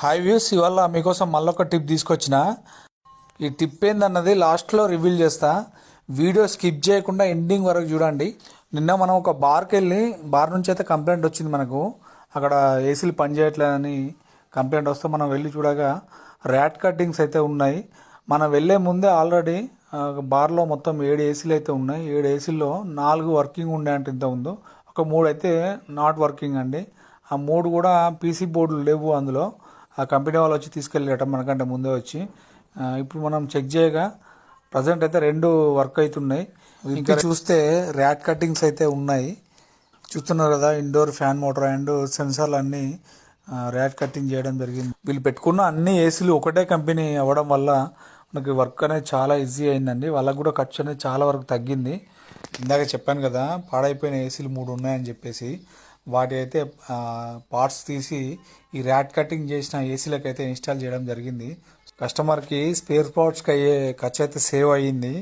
Hi views ఇవాళ మీకోసం మళ్ళొక tip తీసుకొచ్చిన. ఈ టిప్ ఏందన్నది లాస్ట్లో రివీల్ చేస్తా. వీడియో స్కిప్ చేయకుండా ఎండింగ్ వరకు చూడండి. నిన్న మనం ఒక బార్కి వెళ్ళి బార్ నుంచి అయితే కంప్లైంట్ వచ్చింది మనకు. అక్కడ ఏసీలు పనిచేయట్లేదని కంప్లైంట్ వస్తే మనం వెళ్ళి చూడగా ర్యాట్ కట్టింగ్స్ అయితే ఉన్నాయి. మనం వెళ్ళే ముందే ఆల్రెడీ బార్లో మొత్తం ఏడు ఏసీలు అయితే ఉన్నాయి. ఏడు ఏసీల్లో నాలుగు వర్కింగ్ ఉండే అంటే ఇంత ఉందో ఒక మూడు అయితే నాట్ వర్కింగ్ అండి. ఆ మూడు కూడా పీసీ బోర్డులు లేవు అందులో. ఆ కంపెనీ వాళ్ళు వచ్చి తీసుకెళ్ళారట మనకంటే ముందే వచ్చి ఇప్పుడు మనం చెక్ చేయగా ప్రజెంట్ అయితే రెండు వర్క్ అవుతున్నాయి ఇంకా చూస్తే ర్యాట్ కట్టింగ్స్ అయితే ఉన్నాయి. చూస్తున్నారు కదా ఇండోర్ ఫ్యాన్ మోటార్ అండ్ సెన్సార్లు అన్ని ర్యాట్ కట్టింగ్ చేయడం జరిగింది. వీళ్ళు పెట్టుకున్న అన్ని ఏసీలు ఒకటే కంపెనీ అవ్వడం వల్ల మనకి వర్క్ అనేది చాలా ఈజీ అయిందండి. వాళ్ళకి కూడా ఖర్చు అనేది చాలా వరకు తగ్గింది. ఇందాక చెప్పాను కదా పాడైపోయిన ఏసీలు మూడు ఉన్నాయని చెప్పేసి. వాటి అయితే పార్ట్స్ తీసి ఈ ర్యాట్ కటింగ్ చేసిన ఏసీలకు అయితే ఇన్స్టాల్ చేయడం జరిగింది. కస్టమర్కి స్పేర్ పార్ట్స్కి అయ్యే ఖర్చు అయితే సేవ్ అయ్యింది.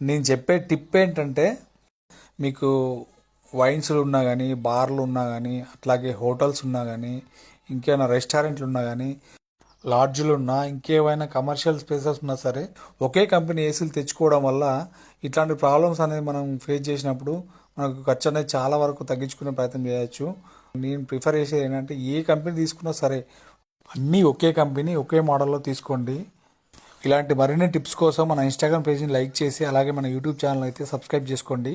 నేను చెప్పే టిప్ ఏంటంటే మీకు వైన్స్లు ఉన్నా కానీ బార్లు ఉన్నా కానీ అట్లాగే హోటల్స్ ఉన్నా కానీ ఇంకేమైనా రెస్టారెంట్లు ఉన్నా కానీ లాడ్జ్లు ఉన్నా ఇంకేమైనా కమర్షియల్ స్పేసెస్ ఉన్నా సరే ఒకే కంపెనీ ఏసీలు తెచ్చుకోవడం వల్ల ఇట్లాంటి ప్రాబ్లమ్స్ అనేది మనం ఫేస్ చేసినప్పుడు మనకు ఖర్చు అనేది చాలా వరకు తగ్గించుకునే ప్రయత్నం చేయొచ్చు. నేను ప్రిఫర్ చేసేది ఏంటంటే ఏ కంపెనీ తీసుకున్నా సరే అన్నీ ఒకే కంపెనీ ఒకే మోడల్లో తీసుకోండి. ఇలాంటి మరిన్ని టిప్స్ కోసం మన ఇన్స్టాగ్రామ్ పేజ్ని లైక్ చేసి అలాగే మన యూట్యూబ్ ఛానల్ అయితే సబ్స్క్రైబ్ చేసుకోండి.